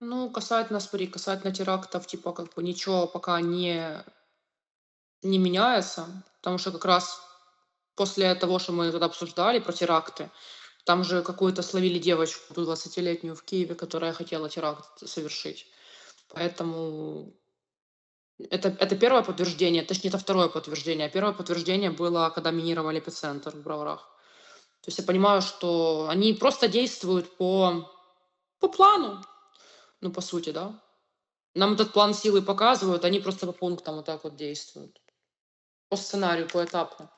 Ну, касательно, смотри, касательно терактов, типа, как бы ничего пока не, не меняется, потому что как раз после того, что мы тогда обсуждали про теракты, там же какую-то словили девочку 20-летнюю в Киеве, которая хотела теракт совершить. Поэтому это, это первое подтверждение, точнее, это второе подтверждение. Первое подтверждение было, когда минировали эпицентр в Броварах. То есть я понимаю, что они просто действуют по, по плану, ну, по сути, да. Нам этот план силы показывают, они просто по пунктам вот так вот действуют. По сценарию, поэтапно.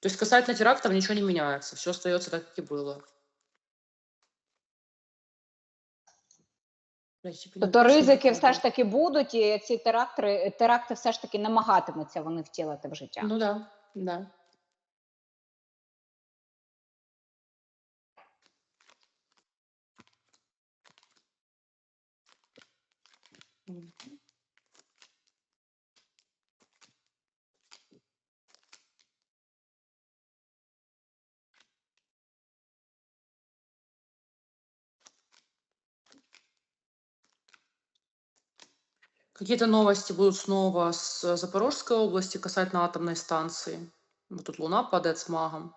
То есть касательно терактов ничего не меняется, все остается так, как и было. Тобто ризики все ж таки будуть, і ці теракти, теракти все ж таки намагатимуться вони втілити в життя. Ну да, да. Какие-то новости будут снова с Запорожской области касательно атомной станции. Вот тут Луна падает с магом.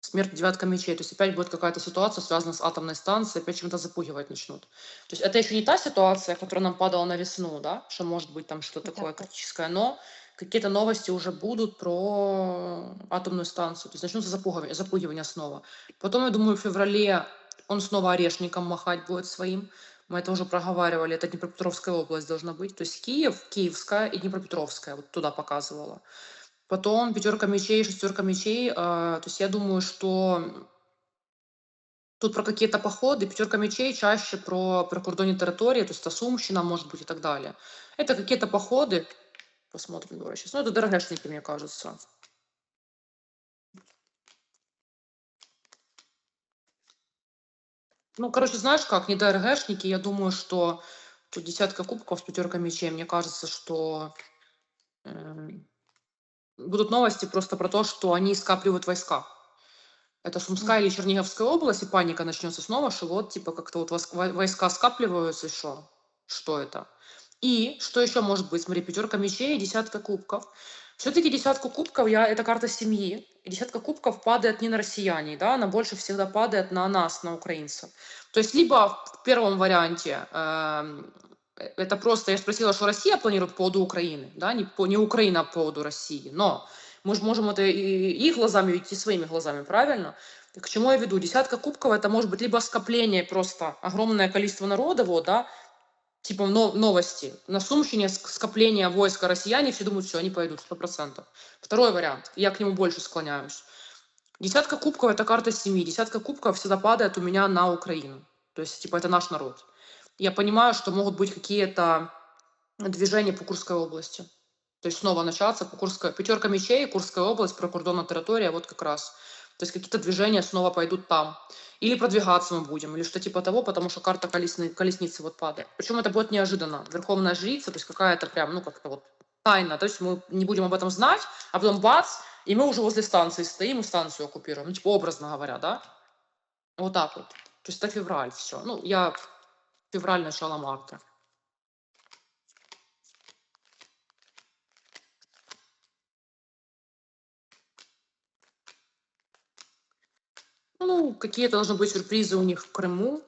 Смерть девятка мечей. То есть опять будет какая-то ситуация, связанная с атомной станцией, опять чем-то запугивать начнут. То есть это еще не та ситуация, которая нам падала на весну, да, что может быть там что-то такое Так. критическое, но какие-то новости уже будут про атомную станцию. То есть начнутся запугивания, запугивания снова. Потом, я думаю, в феврале он снова орешником махать будет своим. Мы это уже проговаривали, это Днепропетровская область должна быть. То есть Киев, Киевская и Днепропетровская, вот туда показывала. Потом пятерка мечей, шестерка мечей. а, То есть я думаю, что тут про какие-то походы, пятерка мечей чаще про прикордонні территории, то есть это Сумщина, может быть, и так далее. Это какие-то походы. Посмотрим, давай сейчас. Ну, это ДРГшники, мне кажется. Ну, короче, знаешь как, не ДРГшники, я думаю, что тут десятка кубков, пятерка мечей. Мне кажется, что эм, будут новости просто про то, что они скапливают войска. Это Сумская или Черниговская область, и паника начнется снова, что вот, типа, как-то вот войска скапливаются, и что? Что это? И что еще может быть? Смотри, пятерка мечей и десятка кубков. Все-таки десятку кубков я, это карта семьи. И десятка кубков падает не на россияне, да, она больше всегда падает на нас, на украинцев. То есть либо в первом варианте э, это просто, я спросила, что Россия планирует по поводу Украины, да, не, по, не Украина а по поводу России, но мы же можем это и их глазами и своими глазами, правильно? К чему я веду? Десятка кубков это может быть либо скопление просто огромное количество народа, вот, да, типа но- новости. На Сумщине ск- скопление войска россияне, все думают, все, они пойдут, сто процентов. Второй вариант, я к нему больше склоняюсь. Десятка кубков это карта семьи. Десятка кубков всегда падает у меня на Украину. То есть, типа, это наш народ. Я понимаю, что могут быть какие-то движения по Курской области. То есть снова начаться по Курской... Пятерка мечей, Курская область, прикордонная территория, вот как раз. То есть какие-то движения снова пойдут там. Или продвигаться мы будем, или что типа того, потому что карта колесны... колесницы вот падает. Причем это будет неожиданно. Верховная жрица, то есть какая-то прям, ну как-то вот тайна. То есть мы не будем об этом знать, а потом бац, и мы уже возле станции стоим и станцию оккупируем. Ну, типа, образно говоря, да? Вот так вот. То есть это февраль, все. Ну, я февраль, начало марта. Ну, какие-то должны быть сюрпризы у них в Крыму,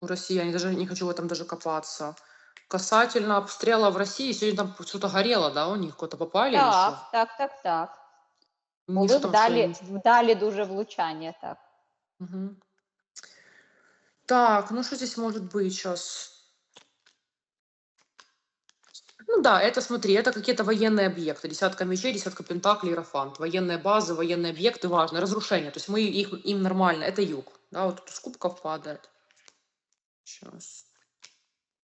у россиян. Я даже не хочу в этом даже копаться. Касательно обстрела в России, сегодня там что-то горело, да, у них куда-то попали? Так, так, так, так. Не Були вдалі, вдалі дуже влучання, так. Мгм. Так, ну что здесь может быть сейчас? Ну да, это смотри, это какие-то военные объекты. Десятка мечей, десятка пентаклей, иерофант. Военные базы, военные объекты важны. Разрушение. То есть мы их, им нормально. Это юг. Да, вот тут с кубков падает. Сейчас.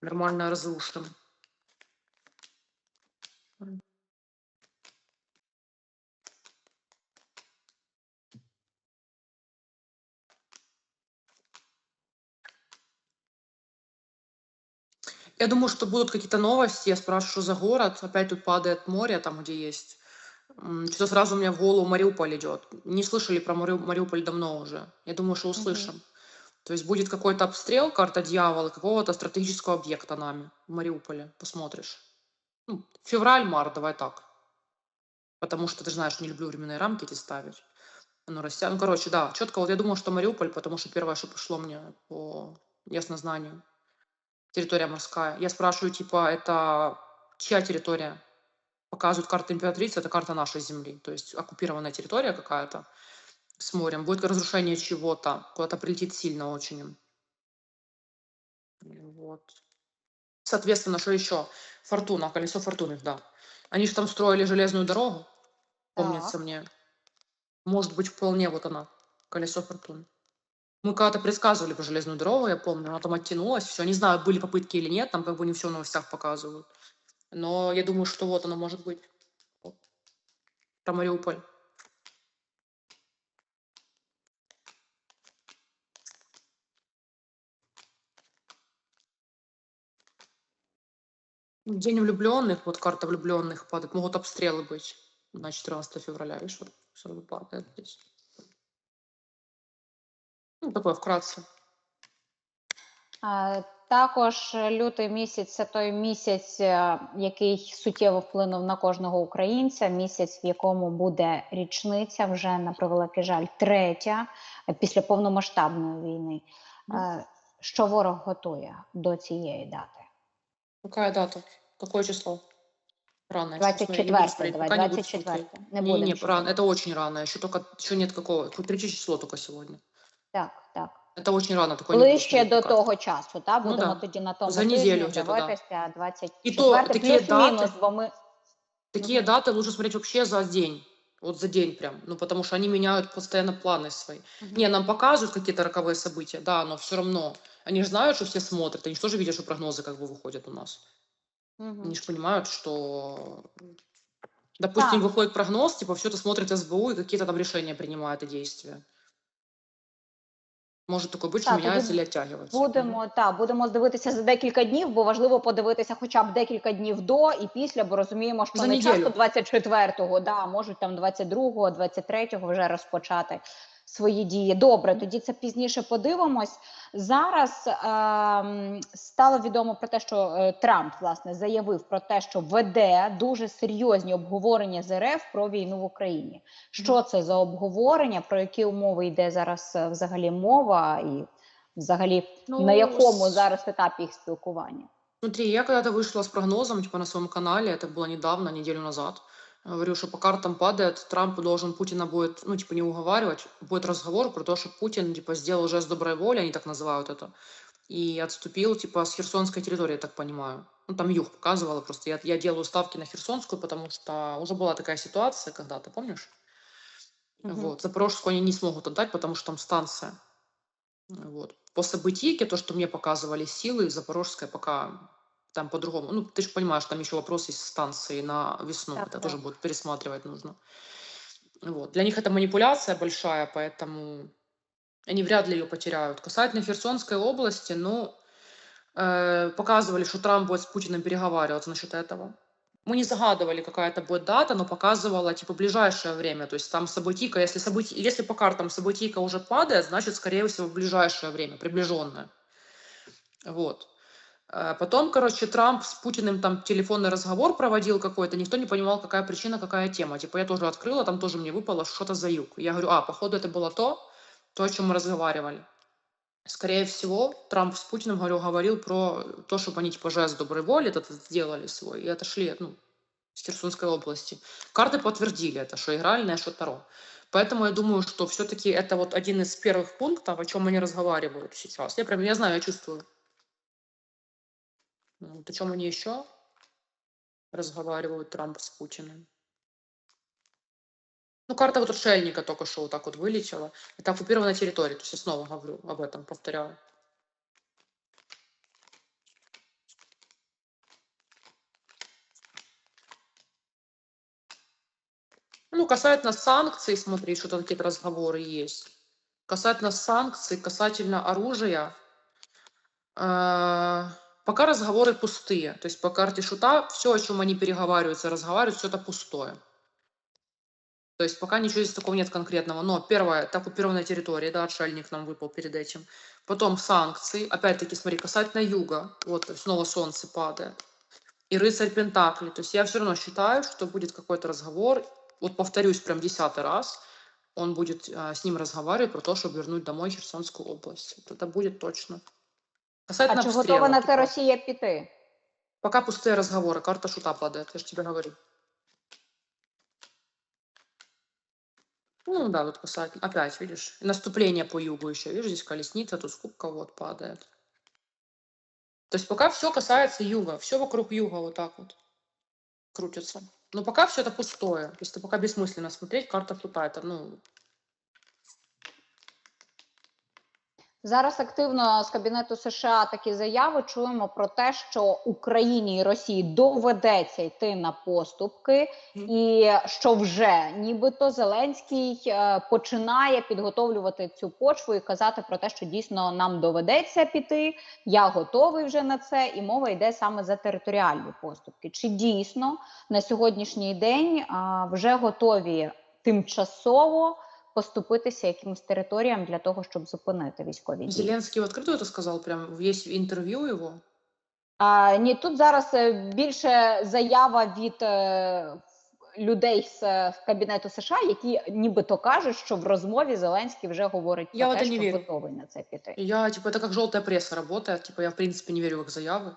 Нормально разрушим. Я думаю, что будут какие-то новости. Я спрашиваю, что за город. Опять тут падает море, там, где есть. Что-то сразу у меня в голову Мариуполь идет. Не слышали про Мари- Мариуполь давно уже. Я думаю, что услышим. То есть будет какой-то обстрел, карта дьявола, какого-то стратегического объекта нами в Мариуполе. Посмотришь. Ну, февраль-март, давай так. Потому что ты знаешь, не люблю временные рамки эти ставить. Ну, растя... ну, короче, да, четко. Вот я думаю, что Мариуполь, потому что первое, что пришло мне по яснознанию. Территория морская. Я спрашиваю, типа, это чья территория? Показывают карта императрицы, это карта нашей земли. То есть оккупированная территория какая-то с морем. Будет разрушение чего-то. Куда-то прилетит сильно очень. Вот. Соответственно, что еще? Фортуна, колесо фортуны, да. Они же там строили железную дорогу, помнится Так. мне. Может быть, вполне вот она, колесо фортуны. Мы когда-то предсказывали про железную дорогу, я помню, она там оттянулась, все. Не знаю, были попытки или нет, там как бы не все в новостях показывают. Но я думаю, что вот оно может быть. Про Мариуполь. День влюбленных, вот карта влюбленных падает, могут обстрелы быть на 14 февраля, видишь, вот падает здесь. Ну, такое вкратце. А, Також лютий місяць це той місяць, е, який суттєво вплинув на кожного українця. Місяць, в якому буде річниця, вже на превеликий жаль, третя е, після повномасштабної війни. Е, Що ворог готує до цієї дати? Какая дата? Какое число? Рано. я щас смотрю, не 24 буду смотреть, давай, не буду 24 смотреть. Не Не, не, рано, это очень рано, еще только, еще нет какого, третье число только сегодня. Так, так. Это очень рано, такое не буду Ближче смотреть до пока. того часу, та Ну будемо да. тоді на тому За тижні неділю где-то, да. дивитися 24 І то такі плюс-мінус, дати- бо ми Такие Мгм. даты лучше смотреть вообще за день. Вот за день прям. Ну, потому что они меняют постоянно планы свои. Мгм. Не, нам показывают какие-то роковые события, да, но все равно. Они же знают, что все смотрят. Они же тоже видят, что прогнозы как бы выходят у нас. Мгм. Они же понимают, что, допустим, Да. выходит прогноз, типа все это смотрит СБУ и какие-то там решения принимают и действия. Что Так, меняется тоді или оттягивается. Будемо та будемо дивитися за декілька днів, бо важливо подивитися хоча б декілька днів до і після, бо розуміємо, що За не неділю. часто 24-го, да, можуть там 22-го, 23-го вже розпочати свої дії. Добре, тоді це пізніше подивимось. Зараз ем, стало відомо про те, що е, Трамп власне заявив про те, що веде дуже серйозні обговорення з РФ про війну в Україні. Що це за обговорення, про які умови йде зараз е, взагалі мова, і взагалі Ну, на якому с- зараз етапі їх спілкування? Смотри, я когда-то вышла с прогнозом, типа на своем канале, это было недавно, неделю назад. Говорю, что по картам падает, Трамп должен Путина будет, ну, типа, не уговаривать, будет разговор про то, что Путин, типа, сделал жест доброй воли, они так называют это, и отступил, типа, с Херсонской территории, я так понимаю. Ну, там юг показывала, просто я, я делаю ставки на Херсонскую, потому что уже была такая ситуация когда-то, помнишь? Мгм. Вот, Запорожскую они не смогут отдать, потому что там станция. Вот. По событийке, то, что мне показывали силы, Запорожская пока там по-другому. Ну, ты же понимаешь, там еще вопрос есть станции на весну. Так, это так. тоже будет пересматривать нужно. Вот. Для них это манипуляция большая, поэтому они вряд ли ее потеряют. Касательно Херсонской области, ну, э, показывали, что Трамп будет с Путиным переговариваться насчет этого. Мы не загадывали, какая это будет дата, но показывала, типа, ближайшее время. То есть там событийка, если, событий, если по картам событийка уже падает, значит, скорее всего, в ближайшее время, приближенное. Вот. Э, Потом, короче, Трамп с Путиным там телефонный разговор проводил какой-то, никто не понимал, какая причина, какая тема. Типа я тоже открыла, там тоже мне выпало что-то за юг. Я говорю, а, походу это было то, то, о чем мы разговаривали. Скорее всего, Трамп с Путиным, говорю, говорил про то, чтобы они типа жест доброй воли этот сделали свой и отошли ну, с Херсонской области. Карты подтвердили это, что игральное, что Таро. Поэтому я думаю, что все-таки это вот один из первых пунктов, о чем они разговаривают сейчас. Я прям, я знаю, я чувствую. Ну, Вот о чем они еще разговаривают Трамп с Путиным. Ну, карта вот отшельника только что вот так вот вылетела. Это оккупированная территория. То есть я снова говорю об этом, повторяю. Ну, касательно санкций, смотри, что-то какие-то разговоры есть. Касательно санкций, касательно оружия, э, пока разговоры пустые. То есть по карте шута все, о чем они переговариваются, разговаривают, все это пустое. То есть пока ничего здесь такого нет конкретного. Но первое, это оккупированная территория, да, отшельник нам выпал перед этим. Потом санкции. Опять-таки, смотри, касательно юга. Вот снова солнце падает. И рыцарь Пентакли. То есть я все равно считаю, что будет какой-то разговор. Вот повторюсь прям десятый раз. Он будет а, с ним разговаривать про то, чтобы вернуть домой Херсонскую область. Вот это будет точно. Касательно А чи обстрела, готова на це Росія піти? Пока пустые разговоры, карта шута падает, я же тебе говорю. Ну да, вот касательно. Опять, видишь, наступление по югу еще. Видишь, здесь колесница, тут кубка вот падает. То есть пока все касается юга, все вокруг юга вот так вот крутится. Но пока все это пустое. То есть это пока бессмысленно смотреть, карта шута. Это, ну, Зараз активно з кабінету США такі заяви чуємо про те, що Україні і Росії доведеться йти на поступки, і що вже нібито Зеленський е, починає підготовлювати цю почву і казати про те, що дійсно нам доведеться піти. Я готовий вже на це, і мова йде саме за територіальні поступки. Чи дійсно на сьогоднішній день вже готові тимчасово? поступитися якимось територіям для того, щоб зупинити військові дії. Зеленский в открытую это сказал, прям есть интервью его. А, ні, тут зараз е, більше заява від е, людей з е, кабінету США, які нібито кажуть, що в розмові Зеленський вже говорить Я про в те, це не що вірю. готовий на це піти. Я, типа, это как желтая пресса работает. Типа, я, в принципе, не верю в их заявы.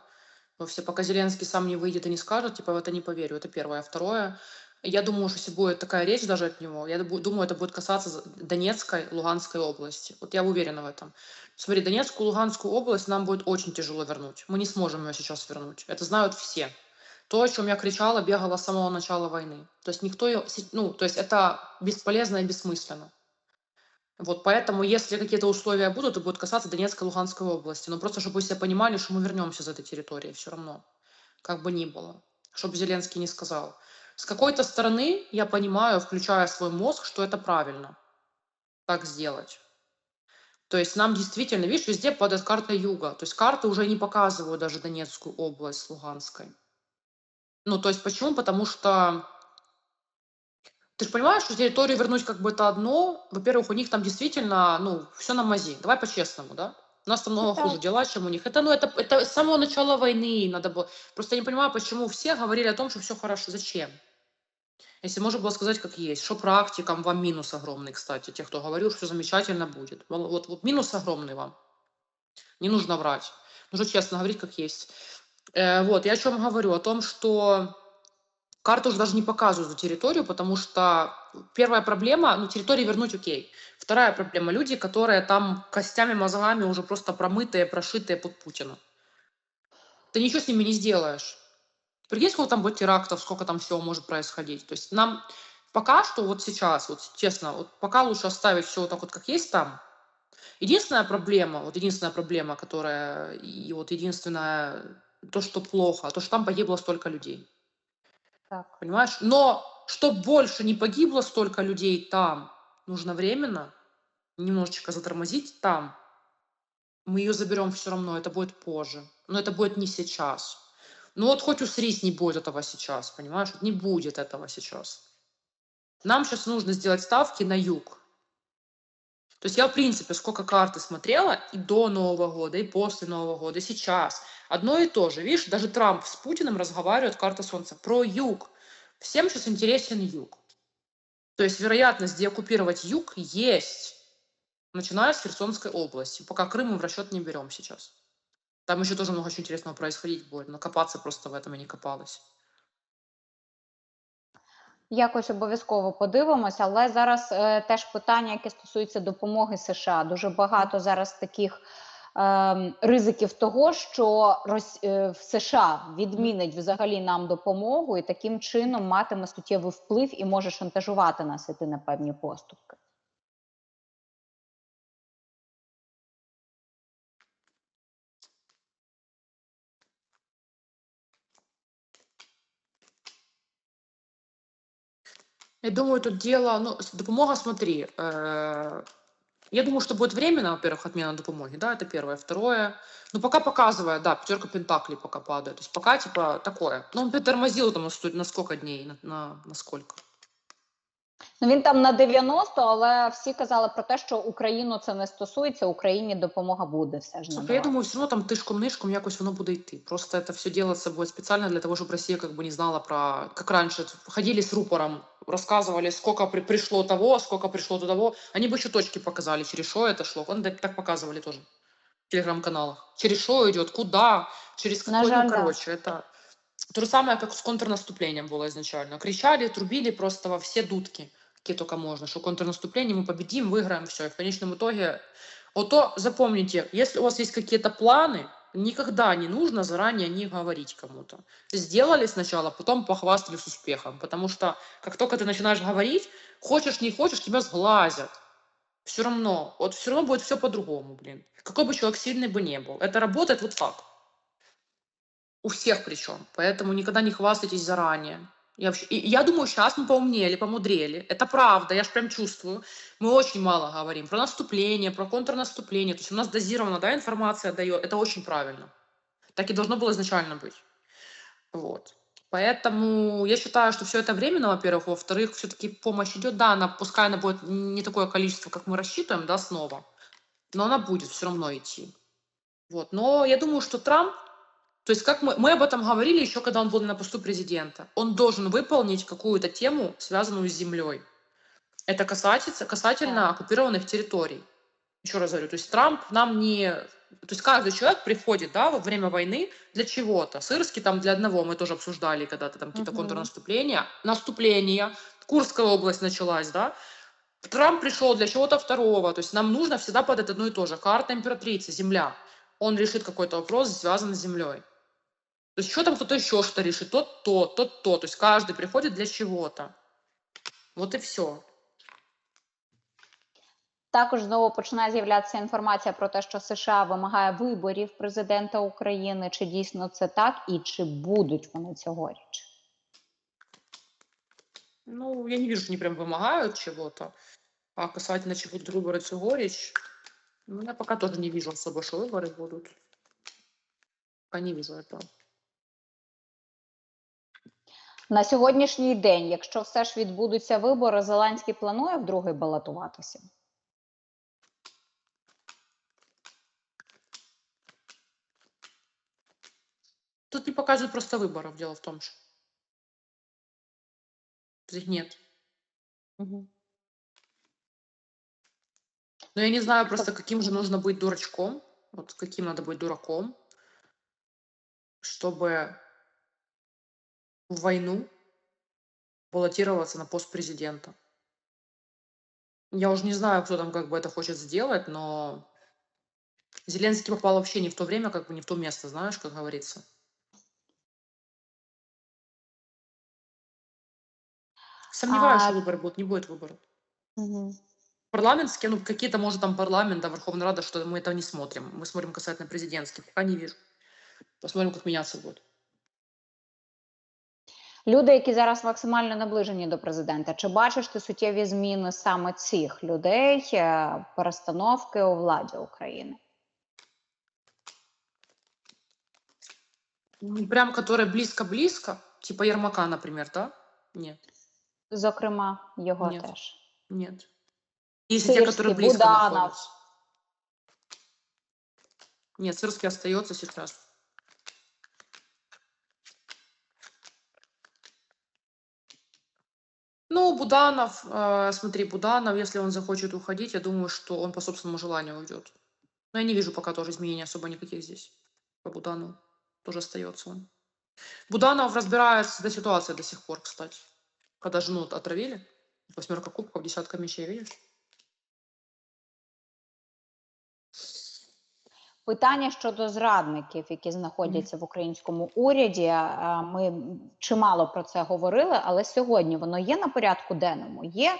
Но все, пока Зеленский сам не выйдет и не скажет, типа, в это не поверю. Это первое. Второе, я думаю, что если будет такая речь даже от него, я думаю, это будет касаться Донецкой, Луганской области. Вот я уверена в этом. Смотри, Донецкую, Луганскую область нам будет очень тяжело вернуть. Мы не сможем ее сейчас вернуть. Это знают все. То, о чем я кричала, бегала с самого начала войны. То есть никто ее... Ну, то есть это бесполезно и бессмысленно. Вот поэтому, если какие-то условия будут, то будет касаться Донецкой Луганской области. Но просто, чтобы все понимали, что мы вернемся за этой территории все равно. Как бы ни было. Чтобы Зеленский не сказал. С какой-то стороны я понимаю, включая свой мозг, что это правильно. Так сделать. То есть нам действительно, видишь, везде падает карта юга. То есть карты уже не показывают даже Донецкую область с Луганской. Ну, то есть почему? Потому что ты же понимаешь, что территорию вернуть как бы это одно. Во-первых, у них там действительно, ну, все на мази. Давай по-честному, да? У нас там много Да. хуже дела, чем у них. Это, ну, это, это с самого начала войны надо было. Просто я не понимаю, почему все говорили о том, что все хорошо. Зачем? Если можно было сказать, как есть. Что практикам вам минус огромный, кстати. Те, кто говорил, что замечательно будет. Вот, вот минус огромный вам. Не нужно врать. Нужно честно говорить, как есть. Э, вот, я о чем говорю? О том, что карты уже даже не показывают за территорию, потому что первая проблема, ну, территорию вернуть окей. Вторая проблема, люди, которые там костями, мозгами уже просто промытые, прошитые под Путина. Ты ничего с ними не сделаешь. Прикинь, сколько там будет терактов, сколько там всего может происходить. То есть нам пока что вот сейчас, вот честно, вот пока лучше оставить все вот так вот, как есть там. Единственная проблема, вот единственная проблема, которая, и вот единственное, то, что плохо, то, что там погибло столько людей. Так. Понимаешь? Но чтобы больше не погибло столько людей там, нужно временно немножечко затормозить там. Мы ее заберем все равно, это будет позже. Но это будет не сейчас. Ну вот хоть усрись, не будет этого сейчас, понимаешь? Не будет этого сейчас. Нам сейчас нужно сделать ставки на юг. То есть я, в принципе, сколько карты смотрела и до Нового года, и после Нового года, и сейчас. Одно и то же. Видишь, даже Трамп с Путиным разговаривает, карта Солнца, про юг. Всем сейчас интересен юг. То есть вероятность деоккупировать юг есть, начиная с Херсонской области. Пока Крым мы в расчет не берем сейчас. Там еще тоже много очень интересного происходить будет, но копаться просто в этом и не копалось. Якось обов'язково подивимося, але зараз е, теж питання, яке стосується допомоги США. Дуже багато зараз таких е, ризиків того, що Рос... е, США відмінить взагалі нам допомогу і таким чином матиме суттєвий вплив і може шантажувати нас іти на певні поступки. Я думаю, тут дело, ну, допомога, смотри, э, я думаю, что будет временно, во-первых, отмена допомоги, да, это первое. Второе, ну, пока показывает, да, пятерка пентаклей пока падает, то есть пока, типа, такое. Ну, он притормозил там на, на сколько дней, на, на, на сколько? Ну він там на 90, але всі казали про те, що Україну це не стосується. Україні допомога буде все ж Слухай, я надавати. думаю, все равно там тишком-нишком якось воно буде йти. Просто это все делается будет специально для того, чтобы Россия как бы не знала про... Как раньше, ходили с рупором, рассказывали, сколько при- пришло того, сколько пришло до того. Они бы еще точки показали, через что это шло. Вон так так показывали тоже в телеграм-каналах. Через что идет, куда, через На какой, жаль, ну, да. короче, это... То же самое, как с контрнаступлением было изначально. Кричали, трубили просто во все дудки, Какие только можно, что контрнаступление мы победим, выиграем, все. И в конечном итоге вот то запомните, если у вас есть какие-то планы, никогда не нужно заранее них говорить кому-то. Сделали сначала, потом похвастались успехом. Потому что как только ты начинаешь говорить, хочешь не хочешь, тебя сглазят. Все равно, вот все равно будет все по-другому, блин. Какой бы человек сильный бы не был. Это работает вот так. У всех причем. Поэтому никогда не хвастайтесь заранее. Я, вообще, я думаю, сейчас мы поумнели, помудрели. Это правда, я ж прям чувствую. Мы очень мало говорим про наступление, про контрнаступление. То есть у нас дозирована да, информация дает. Это очень правильно. Так и должно было изначально быть. Вот. Поэтому я считаю, что все это временно, во-первых. Во-вторых, все-таки помощь идет. Да, она, пускай она будет не такое количество, как мы рассчитываем, да, снова. Но она будет все равно идти. Вот. Но я думаю, что Трамп, то есть как мы, мы об этом говорили еще, когда он был на посту президента, он должен выполнить какую-то тему, связанную с землей. Это касается, касательно оккупированных территорий. Еще раз говорю, то есть Трамп нам не... То есть каждый человек приходит, да, во время войны для чего-то. Сырский там для одного, мы тоже обсуждали когда-то там какие-то Мгм. контрнаступления. Наступления. Курская область началась, да. Трамп пришел для чего-то второго. То есть нам нужно всегда подать одно и то же. Карта императрицы, земля. Он решит какой-то вопрос, связанный с землей. То есть еще там кто-то еще что-то решит. Тот то, тот то. То есть каждый приходит для чего-то. Вот и все. Також знову починає з'являтися інформація про те, що США вимагає виборів президента України. Чи дійсно це так, і чи будуть вони цьогоріч? Ну, я не вижу, что они прям вымогают чего-то. А касательно чего будут выборы цьогоріч, ну, я пока тоже не вижу особо, что выборы будут. Пока не вижу этого. На сьогоднішній день, якщо все ж відбудуться вибори, Зеленський планує вдруге балотуватися. Тут не показывают просто выборов, дело в том же. Их нет. Но я не знаю просто, каким же нужно быть дурачком, вот каким надо быть дураком, чтобы в войну баллотироваться на пост президента. Я уже не знаю, кто там как бы это хочет сделать, но Зеленский попал вообще не в то время, как бы не в то место, знаешь, как говорится. Сомневаюсь, А- что выборы будут, не будет выборов. Парламентские, ну, какие-то, может, там парламент, да, Верховная Рада, что мы это не смотрим. Мы смотрим касательно президентских. Пока не вижу. Посмотрим, как меняться будет. Люди, які зараз максимально наближені до президента, чи бачиш ти суттєві зміни саме цих людей, е, перестановки у владі України? Ну, Прям, которые близко-близко, типа Ермака, например, да? Нет, Зокрема, його Ні. теж. нет. Есть и те, Сырский, которые близко Буданов. находятся. Нет, Сырский остается сейчас. Ну, Буданов, э, смотри, Буданов, если он захочет уходить, я думаю, что он по собственному желанию уйдет. Но я не вижу пока тоже изменений особо никаких здесь. По Буданову тоже остается он. Буданов разбирается с этой ситуацией до сих пор, кстати. Когда жену отравили, восьмерка кубков, десятка мечей, видишь? Питання щодо зрадників, які знаходяться в українському уряді. е, Ми чимало про це говорили, але сьогодні воно є на порядку денному. Є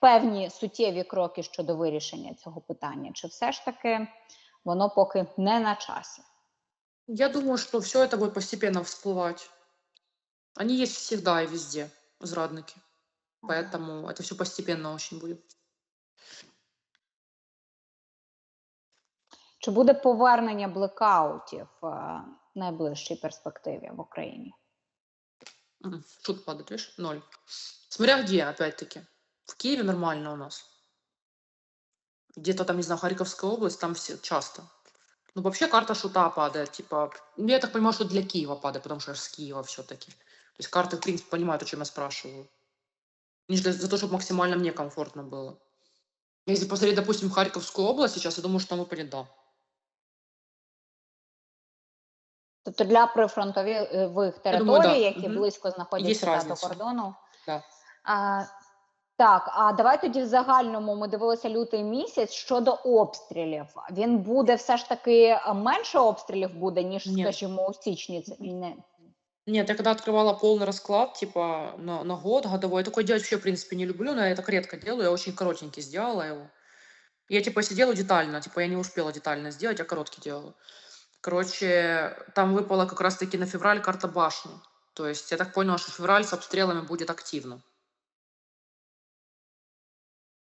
певні суттєві кроки щодо вирішення цього питання. Чи все ж таки воно поки не на часі? Я думаю, что все это будет постепенно всплывать. Они есть всегда и везде, зрадники. Поэтому это все постепенно очень будет. Чи буде повернення блекаутів е, в найближчій перспективі в Україні? М, Шут падает, видишь? Ноль. Смотря где, опять-таки. В Киеве нормально у нас. Где-то там, не знаю, Харьковская область, там все часто. Ну, вообще карта шута падает, типа, ну, я так понимаю, что для Киева падает, потому что я ж с Киева все-таки. То есть карты, в принципе, понимают, о чем я спрашиваю. Они же для, за то, чтобы максимально мне комфортно было. Если посмотреть, допустим, Харьковскую область сейчас, я думаю, что там выпадет да. Тобто для прифронтових територій, думаю, да. які Мгм. близько знаходяться до кордону. Да. А, так, а давай тоді в загальному ми дивилися лютий місяць щодо обстрілів. Він буде все ж таки е, менше обстрілів буде, ніж, Ні. скажімо, у січні. Це і не Нет, я когда открывала полный расклад, типа на, на год годовой, я такой делать вообще, в принципе, не люблю, но я так редко делаю, я очень коротенький сделала его. Я типа сидела детально, типа я не успела детально сделать, я короткий делала. Короче, там выпала как раз-таки на февраль карта башни. То есть я так поняла, что февраль с обстрелами будет активно.